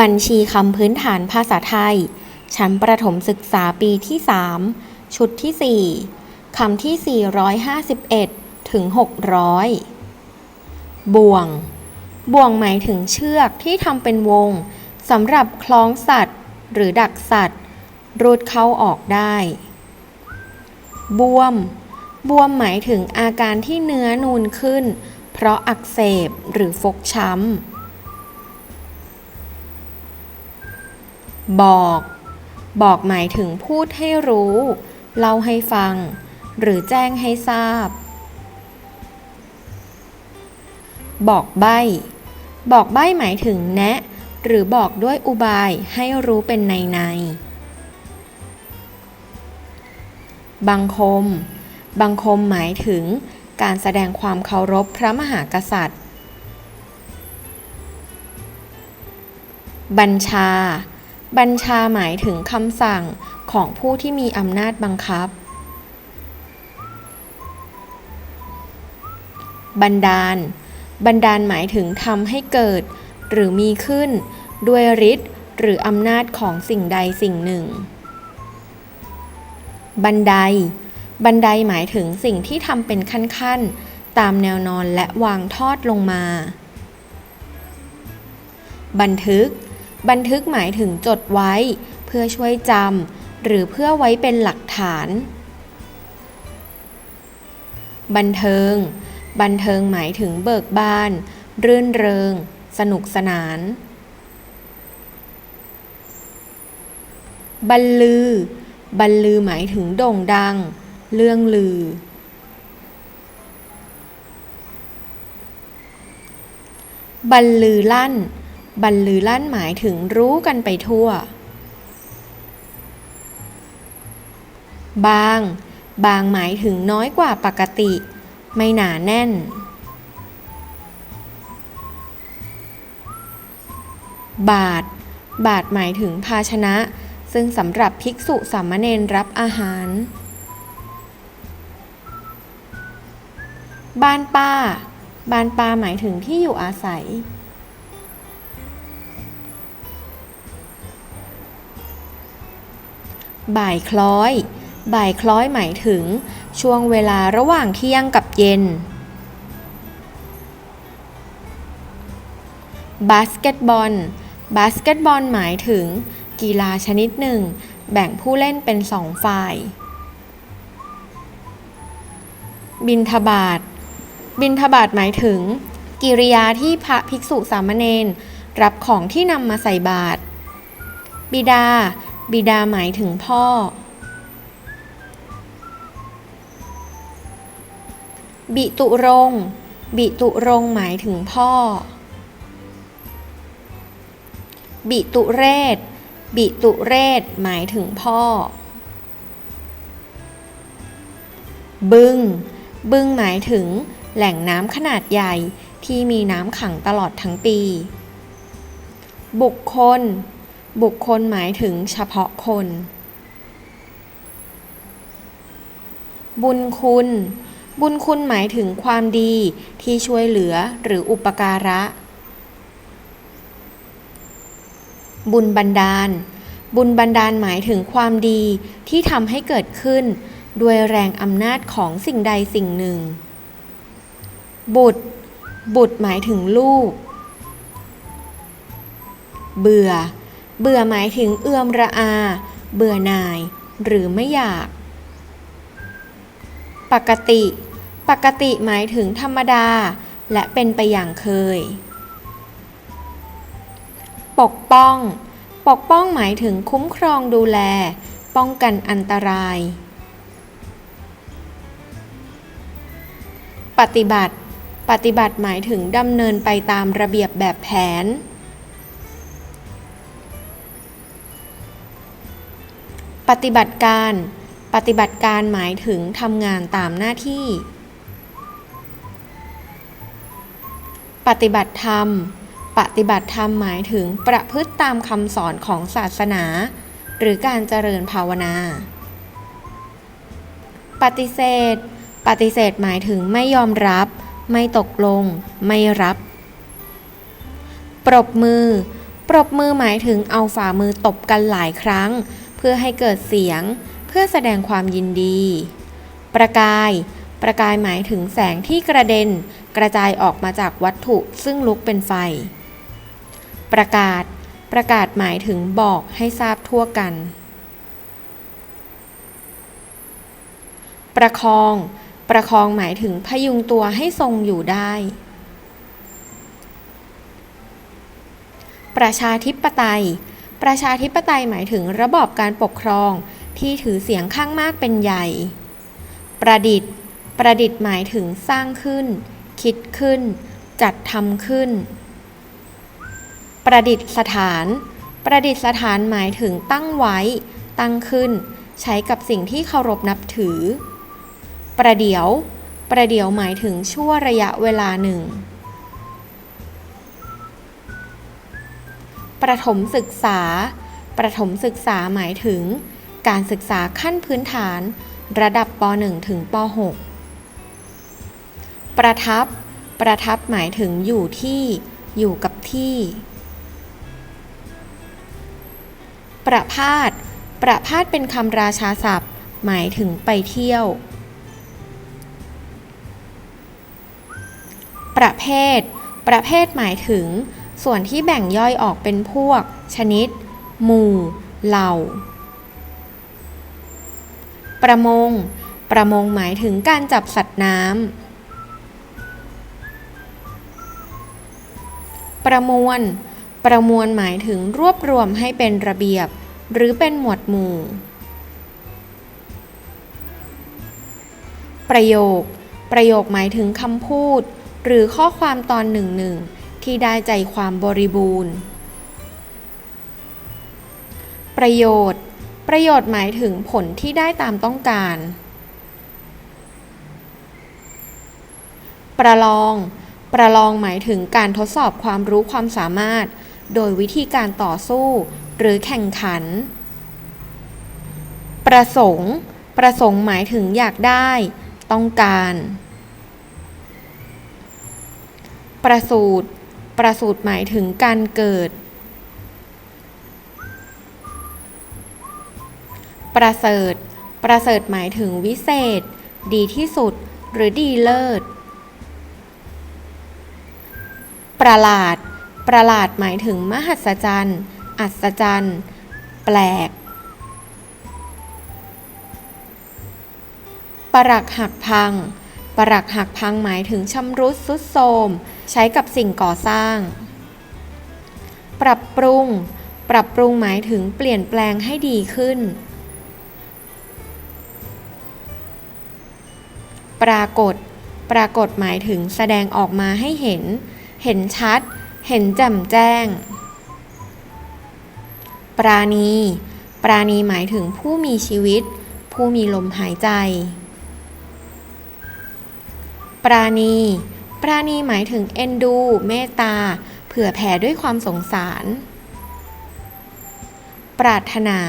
บัญชีคำพื้นฐานภาษาไทย ชั้นประถมศึกษาปีที่ 3 ชุดที่ 4 คำที่ 451 ถึง 600 บ่วง บ่วงหมายถึงเชือกที่ทำเป็นวงสำหรับคล้องสัตว์ หรือดักสัตว์ รูดเข้าออกได้ บวม บวมหมายถึงอาการที่เนื้อนูนขึ้น เพราะอักเสบหรือฟกช้ำ บอก บอกหมายถึงพูดให้รู้ เล่าให้ฟัง หรือแจ้งให้ทราบ บอกใบ้บอกใบ้หมายถึงแนะ หรือบอกด้วยอุบายให้รู้เป็นในในบังคม บังคมหมายถึงการแสดงความเคารพพระมหากษัตริย์ บัญชา บัญชาหมายถึงคำสั่งของผู้ที่มีอำนาจบังคับ บันดาล บันดาลหมายถึงทำให้เกิด หรือมีขึ้น ด้วยฤทธิ์หรืออำนาจของสิ่งใดสิ่งหนึ่ง บันได บันไดหมายถึงสิ่งที่ทำเป็นขั้นๆ ตามแนวนอนและวางทอดลงมา บันทึก บันทึกหมายถึงจดไว้ เพื่อช่วยจำหรือเพื่อไว้เป็นหลักฐาน บันเทิง บันเทิงหมายถึงเบิกบาน รื่นเริง สนุกสนาน บรรลือ บรรลือหมายถึงโด่งดัง เรื่องลือ บรรลือลั่น บรรลือลั่นหมายถึงรู้กันไปทั่ว บาง บางหมายถึงน้อยกว่าปกติ ไม่หนาแน่น บาท บาทหมายถึงภาชนะ ซึ่งสำหรับภิกษุสามเณรรับอาหาร บ้านป้า บ้านป้าหมายถึงที่อยู่อาศัย บ่ายคล้อย บ่ายคล้อยหมายถึง ช่วงเวลาระหว่างเที่ยงกับเย็น บาสเกตบอล บาสเกตบอลหมายถึง กีฬาชนิดหนึ่ง แบ่งผู้เล่นเป็นสองฝ่าย บินทบาท บินทบาทหมายถึง กิริยาที่พระภิกษุสามเณรรับของที่นำมาใส่บาตรบิดา บิดาหมายถึงพ่อ บิตุรงบิตุรงหมายถึงพ่อ บิตุเรศ บิตุเรศหมายถึงพ่อ บึง บึงหมายถึงแหล่งน้ำขนาดใหญ่ที่มีน้ำขังตลอดทั้งปี บุคคล บุคคลหมายถึงเฉพาะคน บุญคุณ บุญคุณหมายถึงความดีที่ช่วยเหลือหรืออุปการะ บุญบันดาล บุญบันดาลหมายถึงความดีที่ทำให้เกิดขึ้น ด้วยแรงอำนาจของสิ่งใดสิ่งหนึ่ง บุตร บุตรหมายถึงลูก เบื่อ เบื่อหมายถึงเอื่อมระอา เบื่อหน่าย หรือไม่อยาก ปกติ ปกติหมายถึงธรรมดา และเป็นไปอย่างเคย ปกป้อง ปกป้องหมายถึงคุ้มครองดูแล ป้องกันอันตราย ปฏิบัติ ปฏิบัติหมายถึงดำเนินไปตามระเบียบแบบแผน ปฏิบัติการ ปฏิบัติการหมายถึงทำงานตามหน้าที่ ปฏิบัติธรรม ปฏิบัติธรรมหมายถึงประพฤติตามคำสอนของศาสนา หรือการเจริญภาวนา ปฏิเสธ ปฏิเสธหมายถึงไม่ยอมรับ ไม่ตกลง ไม่รับ ปรบมือ ปรบมือหมายถึงเอาฝ่ามือตบกันหลายครั้ง พื่อให้เกิดเสียง เพื่อแสดงความยินดี ประกาย ประกายหมายถึงแสงที่กระเด็น กระจายออกมาจากวัตถุซึ่งลุกเป็นไฟ ประกาศ ประกาศหมายถึงบอกให้ทราบทั่วกัน ประคอง ประคองหมายถึงพยุงตัวให้ทรงอยู่ได้ ประชาธิปไตย ประชาธิปไตยหมายถึงระบอบการปกครองที่ถือเสียงข้างมากเป็นใหญ่ ประดิษฐ์ ประดิษฐ์หมายถึงสร้างขึ้น คิดขึ้น จัดทำขึ้น ประดิษฐ์สถาน ประดิษฐานหมายถึงตั้งไว้ ตั้งขึ้น ใช้กับสิ่งที่เคารพนับถือ ประเดี๋ยว ประเดี๋ยวหมายถึงชั่วระยะเวลาหนึ่ง ประถมศึกษา ประถมศึกษาหมายถึง การศึกษาขั้นพื้นฐาน ระดับป .1 ถึงป .6 ประทับ ประทับหมายถึงอยู่ที่ อยู่กับที่ ประพาส ประพาสเป็นคำราชาศัพท์ หมายถึงไปเที่ยว ประเภท ประเภทหมายถึง ส่วนที่แบ่งย่อยออกเป็นพวก ชนิด หมู่ เหล่า ประมง ประมงหมายถึงการจับสัตว์น้ำ ประมวล ประมวลหมายถึงรวบรวมให้เป็นระเบียบ หรือเป็นหมวดหมู่ ประโยค ประโยคหมายถึงคำพูด หรือข้อความตอนหนึ่งหนึ่ง ที่ได้ใจความบริบูรณ์ ประโยชน์ ประโยชน์หมายถึงผลที่ได้ตามต้องการ ประลอง ประลองหมายถึงการทดสอบความรู้ความสามารถ โดยวิธีการต่อสู้ หรือแข่งขัน ประสงค์ ประสงค์หมายถึงอยากได้ ต้องการประสูตร ประสูตรหมายถึงการเกิด ประเสริฐ ประเสริฐหมายถึงวิเศษ ดีที่สุด หรือดีเลิศ ประหลาด ประหลาดหมายถึงมหัศจรรย์ อัศจรรย์ แปลก ปรักหักพัง ปรักหักพังหมายถึงชำรุดสุดโทรม ใช้กับสิ่งก่อสร้าง ปรับปรุง ปรับปรุงหมายถึงเปลี่ยนแปลงให้ดีขึ้น ปรากฏ ปรากฏหมายถึงแสดงออกมาให้เห็น เห็นชัด เห็นแจ่มแจ้ง ปราณี ปราณีหมายถึงผู้มีชีวิต ผู้มีลมหายใจ ปราณี ปราณีหมายถึงเอ็นดู เมตตา เผื่อแผ่ด้วยความสงสาร ปรารถนา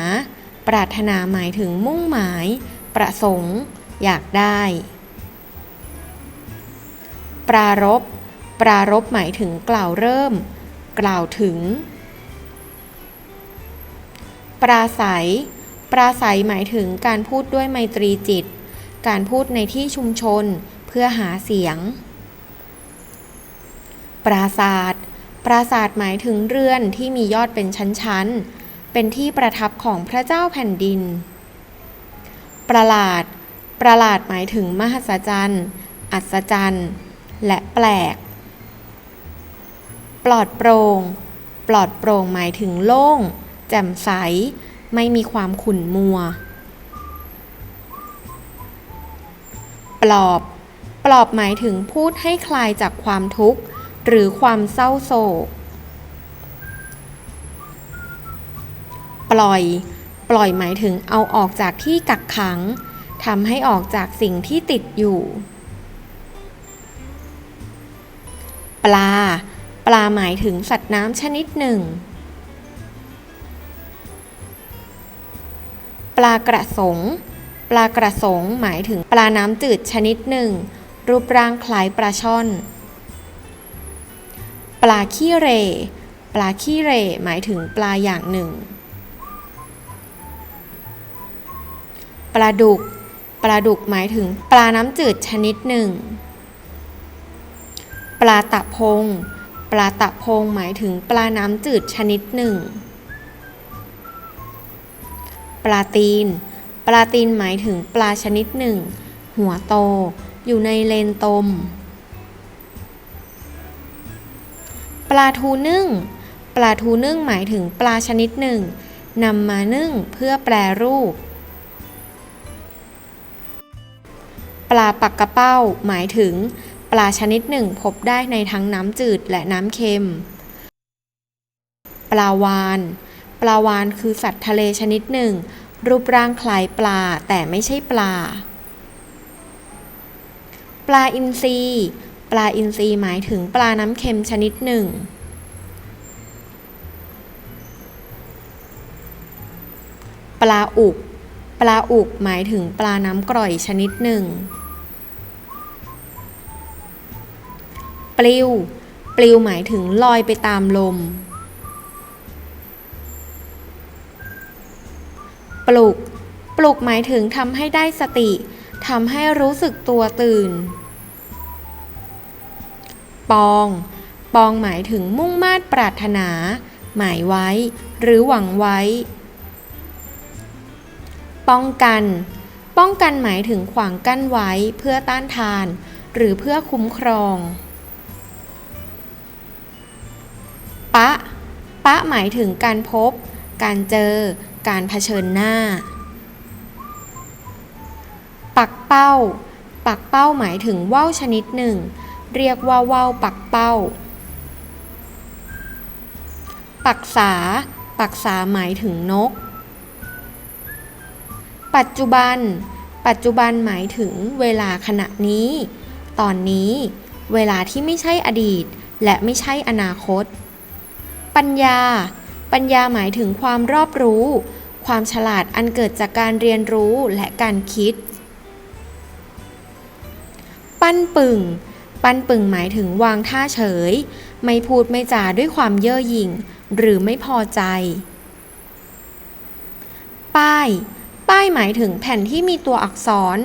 ปรารถนาหมายถึงมุ่งหมาย ประสงค์ อยากได้ ปรารบปรารบหมายถึงกล่าวเริ่ม กล่าวถึง ปราศัย ปราศัยหมายถึงการพูดด้วยไมตรีจิต การพูดในที่ชุมชน เพื่อหาเสียง ปราศาสตร์ปราศาสตร์หมายถึงเรือนที่มียอดเป็นชั้นๆ เป็นที่ประทับของพระเจ้าแผ่นดิน ประหลาด ประหลาดหมายถึงมหัศจรรย์ อัศจรรย์ และแปลก ปลอดโปร่ง ปลอดโปร่งหมายถึงโล่ง แจ่มใส ไม่มีความขุ่นมัว ปลอบ ปลอบหมายถึงพูดให้คลายจากความทุกข์ หรือความเศร้าโศก ปล่อย ปล่อยหมายถึงเอาออกจากที่กักขังทำให้ออกจากสิ่งที่ติดอยู่ ปลา ปลาหมายถึงสัตว์น้ำชนิดหนึ่ง ปลากระสง ปลากระสงหมายถึงปลาน้ำจืดชนิดหนึ่ง รูปร่างคล้ายปลาช่อน ปลาขี้เร่ปลาขี้เร่หมายถึงปลาอย่างหนึ่ง ปลาดุก ปลาดุกหมายถึงปลาน้ำจืดชนิดหนึ่ง ปลาตะพง ปลาตะพงหมายถึงปลาน้ำจืดชนิดหนึ่ง ปลาตีน ปลาตีนหมายถึงปลาชนิดหนึ่ง หัวโต อยู่ในเลนตม ลาทูนึ่ง ปลาทูนึ่งหมายถึงปลาชนิดหนึ่งนำมานึ่งเพื่อแปรรูป ปลาปักกระเป้า หมายถึง ปลาชนิดหนึ่งพบได้ในทั้งน้ำจืดและน้ำเค็ม ปลาวาน ปลาวานคือสัตว์ทะเลชนิดหนึ่ง รูปร่างคล้ายปลาแต่ไม่ใช่ปลา ปลาอินทรี ปลาอินทรีหมายถึงปลาน้ำเค็มชนิดหนึ่ง ปลาอุก ปลาอุกหมายถึงปลาน้ำกร่อยชนิดหนึ่ง ปลิว ปลิวหมายถึงลอยไปตามลม ปลุก ปลุกหมายถึงทำให้ได้สติทำให้รู้สึกตัวตื่น ปอง ปองหมายถึงมุ่งมา่ปรารถนา หมายไว้ หรือหวังไว้ ป้องกัน ป้องกันหมายถึงขวางกั้นไว้เพื่อต้านทาน หรือเพื่อคุ้มครอง ปะ ปะหมายถึงการพบ การเจอ การเผชิญหน้า ปักเป้า ปักเป้าหมายถึงว่าวชนิดหนึ่ง เรียกว่าว่าวปักเป้า ปักษา ปักษาหมายถึงนก ปัจจุบัน ปัจจุบันหมายถึงเวลาขณะนี้ ตอนนี้ เวลาที่ไม่ใช่อดีต และไม่ใช่อนาคต ปัญญา ปัญญาหมายถึงความรอบรู้ ความฉลาดอันเกิดจากการเรียนรู้และการคิด ปั้นปึ่ง ปั้นปึงหมายถึงวางท่าเฉย ไม่พูดไม่จาด้วยความเย่อหยิ่ง หรือไม่พอใจ ป้าย ป้ายหมายถึงแผ่นที่มีตัวอักษร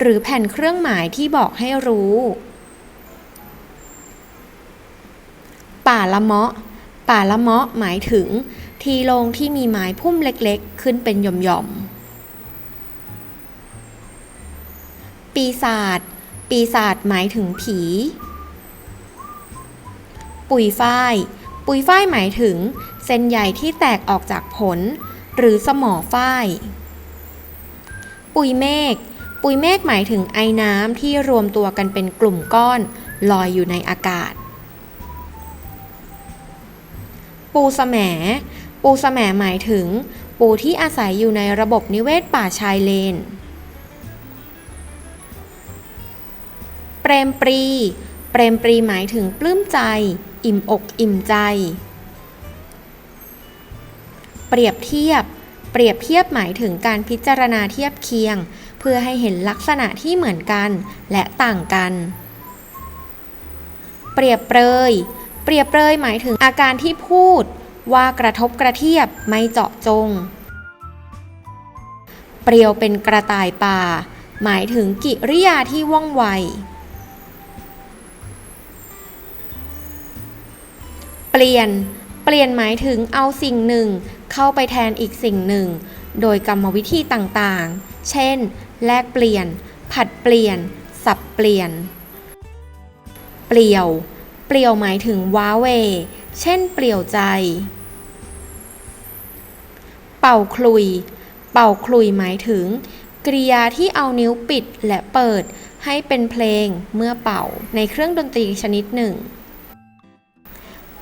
หรือแผ่นเครื่องหมายที่บอกให้รู้ ป่าละเมาะ ป่าละเมาะหมายถึง ทีโลงที่มีไม้พุ่มเล็กๆ ขึ้นเป็นหย่อมๆปีศาจ ปีศาจหมายถึงผี ปุ๋ยฝ้าย ปุ๋ยฝ้ายหมายถึง เส้นใยที่แตกออกจากผล หรือสมอฝ้าย ปุ๋ยเมฆ ปุ๋ยเมฆหมายถึงไอน้ำที่รวมตัวกันเป็นกลุ่มก้อนลอยอยู่ในอากาศ ปูสแหมปูสแหมหมายถึง ปูที่อาศัยอยู่ในระบบนิเวศป่าชายเลน เปรมปรี เปรมปรีหมายถึงปลื้มใจ อิ่มอกอิ่มใจ เปรียบเทียบ เปรียบเทียบหมายถึงการพิจารณาเทียบเคียง เพื่อให้เห็นลักษณะที่เหมือนกันและต่างกัน เปรียบเปรย เปรียบเปรยหมายถึงอาการที่พูด ว่ากระทบกระเทียบไม่เจาะจง เปรียวเป็นกระต่ายป่าหมายถึงกิริยาที่ว่องไว เปลี่ยน เปลี่ยนหมายถึงเอาสิ่งหนึ่ง เข้าไปแทนอีกสิ่งหนึ่ง โดยกรรมวิธีต่างๆ เช่น แลกเปลี่ยน ผัดเปลี่ยน สับเปลี่ยน เปลี่ยว เปลี่ยวหมายถึงว้าเว เช่น เปลี่ยวใจ เป่าคลุย เป่าคลุยหมายถึง กริยาที่เอานิ้วปิดและเปิดให้เป็นเพลงเมื่อเป่าในเครื่องดนตรีชนิดหนึ่ง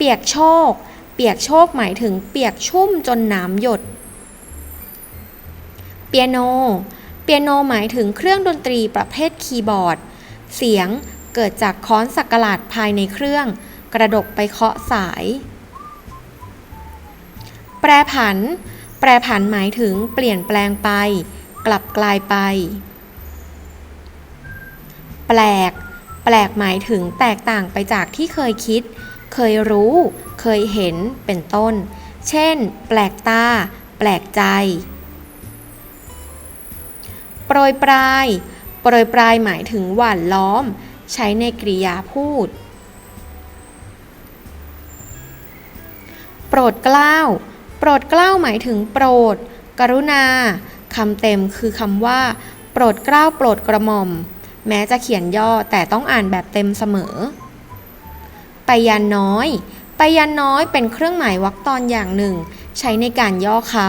ปียกโชก เปียกโชกหมายถึงเปียกชุ่มจนน้ำหยด เปียโน เปียโนหมายถึงเครื่องดนตรีประเภทคีย์บอร์ด เสียงเกิดจากค้อนสักหลาดภายในเครื่อง กระดกไปเคาะสาย แปรผัน แปรผันหมายถึงเปลี่ยนแปลงไป กลับกลายไป แปลก แปลกหมายถึงแตกต่างไปจากที่เคยคิด เคยรู้ เคยเห็น เป็นต้น เช่น แปลกตา แปลกใจ โปรยปลาย โปรยปลายหมายถึงหว่านล้อม ใช้ในกริยาพูด โปรดเกล้า โปรดเกล้าหมายถึงโปรด กรุณา คำเต็มคือคำว่า โปรดเกล้าโปรดกระหม่อม แม้จะเขียนย่อแต่ต้องอ่านแบบเต็มเสมอ ไปยันน้อย ไปยันน้อยเป็นเครื่องหมายวรรคตอนอย่างหนึ่ง ใช้ในการย่อคำ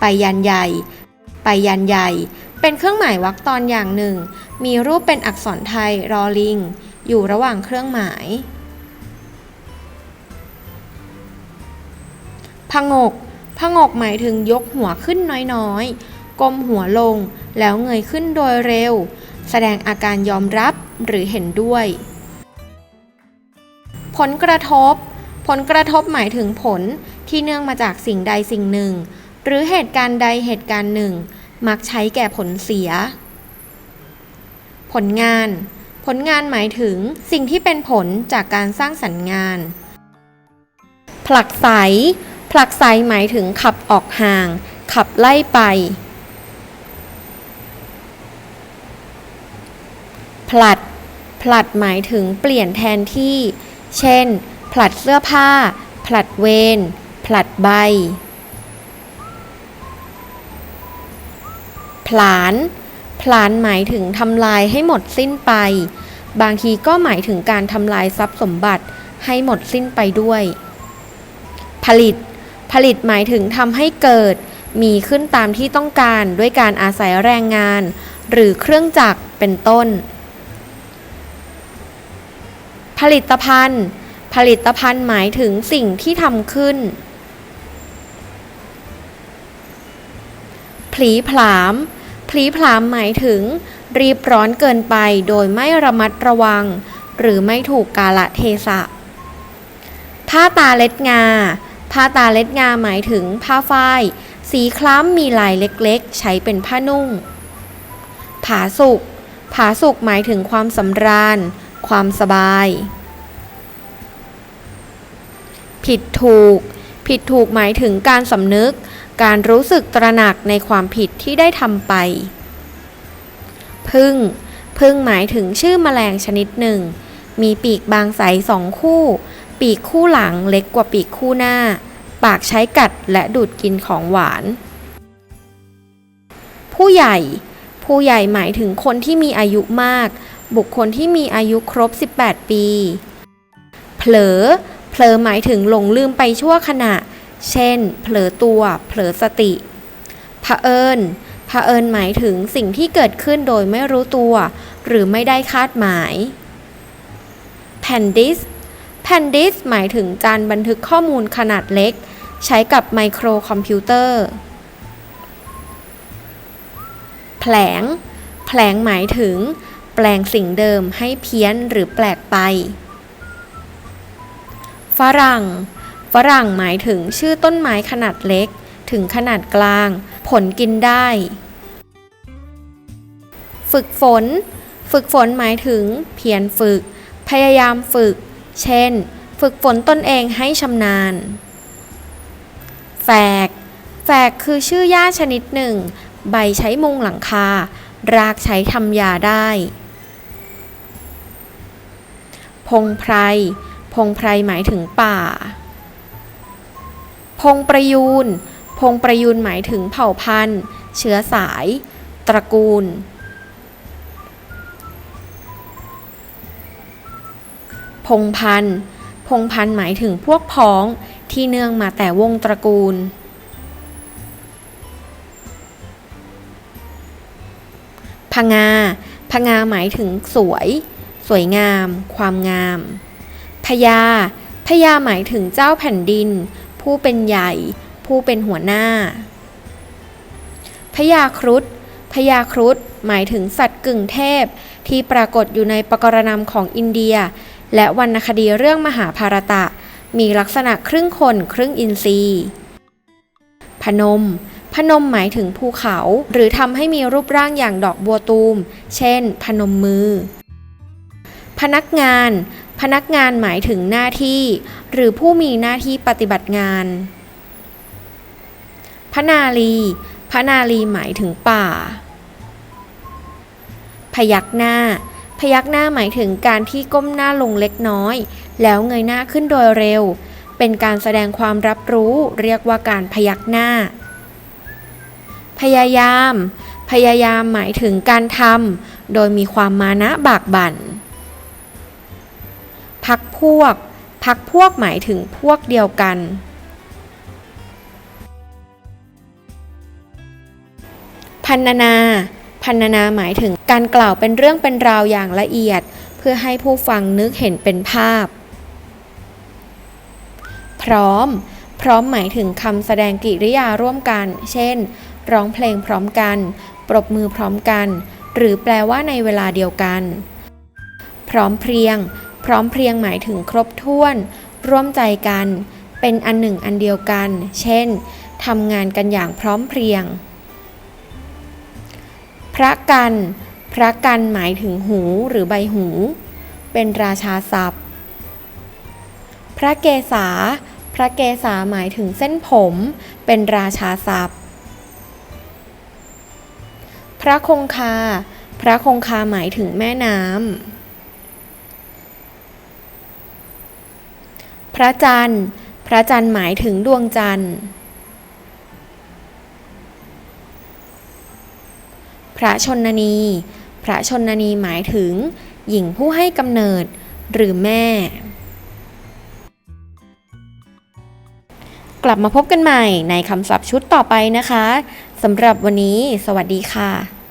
ไปยันใหญ่ ไปยันใหญ่ เป็นเครื่องหมายวรรคตอนอย่างหนึ่ง มีรูปเป็นอักษรไทยรอลิง อยู่ระหว่างเครื่องหมายผงกผงกหมายถึงยกหัวขึ้นน้อยๆ ก้มหัวลงแล้วเงยขึ้นโดยเร็ว แสดงอาการยอมรับหรือเห็นด้วย ผลกระทบ ผลกระทบหมายถึงผลที่เนื่องมาจากสิ่งใดสิ่งหนึ่ง หรือเหตุการณ์ใดเหตุการณ์หนึ่ง มักใช้แก่ผลเสีย ผลงาน ผลงานหมายถึงสิ่งที่เป็นผลจากการสร้างสรรค์งาน ผลักไสผลักไสหมายถึงขับออกห่าง ขับไล่ไป ผลัด ผลัดหมายถึงเปลี่ยนแทนที่ เช่น ผลัดเสื้อผ้า ผลัดเวร ผลัดใบ ผลาญผลาญหมายถึงทำลายให้หมดสิ้นไป บางทีก็หมายถึงการทำลายทรัพย์สมบัติให้หมดสิ้นไปด้วย ผลิต ผลิตหมายถึงทำให้เกิด มีขึ้นตามที่ต้องการด้วยการอาศัยแรงงาน หรือเครื่องจักรเป็นต้น ผลิตภัณฑ์ ผลิตภัณฑ์หมายถึงสิ่งที่ทำขึ้น ผลีผลาม ผลีผลามหมายถึง รีบร้อนเกินไปโดยไม่ระมัดระวัง หรือไม่ถูกกาละเทศะ ผ้าตาเล็ดงา ผ้าตาเล็ดงาหมายถึงผ้าฝ้าย สีคล้ำมีลายเล็กๆ ใช้เป็นผ้านุ่ง ผาสุกผาสุกหมายถึงความสำราญ ความสบาย ผิดถูก ผิดถูกหมายถึงการสำนึก การรู้สึกตระหนักในความผิดที่ได้ทำไป พึ่ง พึ่งหมายถึงชื่อแมลงชนิดหนึ่ง มีปีกบางใสสองคู่ ปีกคู่หลังเล็กกว่าปีกคู่หน้า ปากใช้กัดและดูดกินของหวาน ผู้ใหญ่ ผู้ใหญ่หมายถึงคนที่มีอายุมาก บุคคลที่มีอายุครบ 18 ปี เผลอ เผลอหมายถึงหลงลืมไปชั่วขณะ เช่น เผลอตัว เผลอสติเผอิญเผอิญหมายถึงสิ่งที่เกิดขึ้นโดยไม่รู้ตัว หรือไม่ได้คาดหมายแผ่นดิสแผ่นดิสหมายถึงจานบันทึกข้อมูลขนาดเล็ก ใช้กับไมโครคอมพิวเตอร์ แผลง แผลงหมายถึง แปลงสิ่งเดิมให้เพี้ยนหรือแปลกไป ฝรั่ง ฝรั่งหมายถึงชื่อต้นไม้ขนาดเล็ก ถึงขนาดกลาง ผลกินได้ ฝึกฝน ฝึกฝนหมายถึง เพียรฝึก พยายามฝึก เช่น ฝึกฝนตนเองให้ชำนาญ แฝก แฝกคือชื่อหญ้าชนิดหนึ่ง ใบใช้มุงหลังคารากใช้ทำยาได้ งไพร พงไพรหมายถึงป่า พงประยูน พงประยูนหมายถึงเผ่าพันธุ์ เชื้อสาย ตระกูล พงพันธุ์พงพันธุ์หมายถึงพวกพ้องที่เนื่องมาแต่วงตระกูล พงาพงาหมายถึงสวย สวยงาม ความงาม พญา พญาหมายถึงเจ้าแผ่นดิน ผู้เป็นใหญ่ ผู้เป็นหัวหน้า พญาครุฑ พญาครุฑหมายถึงสัตว์กึ่งเทพ ที่ปรากฏอยู่ในปกรณำของอินเดีย และวรรณคดีเรื่องมหาภารตะ มีลักษณะครึ่งคนครึ่งอินทรีย์ พนม พนมหมายถึงภูเขา หรือทำให้มีรูปร่างอย่างดอกบัวตูม เช่น พนมมือ พนักงาน พนักงานหมายถึงหน้าที่ หรือผู้มีหน้าที่ปฏิบัติงาน พนาลีพนาลีหมายถึงป่า พยักหน้า พยักหน้าหมายถึงการที่ก้มหน้าลงเล็กน้อย แล้วเงยหน้าขึ้นโดยเร็ว เป็นการแสดงความรับรู้เรียกว่าการพยักหน้า พยายาม พยายามหมายถึงการทำโดยมีความมานะบากบั่น พักพวก พักพวกหมายถึงพวกเดียวกัน พันนาพันนาหมายถึงการกล่าวเป็นเรื่องเป็นราวอย่างละเอียด เพื่อให้ผู้ฟังนึกเห็นเป็นภาพ พร้อม พร้อมหมายถึงคำแสดงกิริยาร่วมกัน เช่น ร้องเพลงพร้อมกัน ปรบมือพร้อมกัน หรือแปลว่าในเวลาเดียวกัน พร้อมเพรียง พร้อมเพรียงหมายถึงครบถ้วน ร่วมใจกัน เป็นอันหนึ่งอันเดียวกัน เช่นทำงานกันอย่างพร้อมเพรียง พระกัน พระกันหมายถึงหูหรือใบหู เป็นราชาศัพท์ พระเกศา พระเกศาหมายถึงเส้นผม เป็นราชาศัพท์ พระคงคา พระคงคาหมายถึงแม่น้ำ ระจันทร์ พระจันทร์หมายถึงดวงจันทร์ พระชนนี พระชนนีหมายถึง หญิงผู้ให้กำเนิด หรือแม่ กลับมาพบกันใหม่ในคำศัพท์ชุดต่อไปนะคะสำหรับวันนี้ สวัสดีค่ะ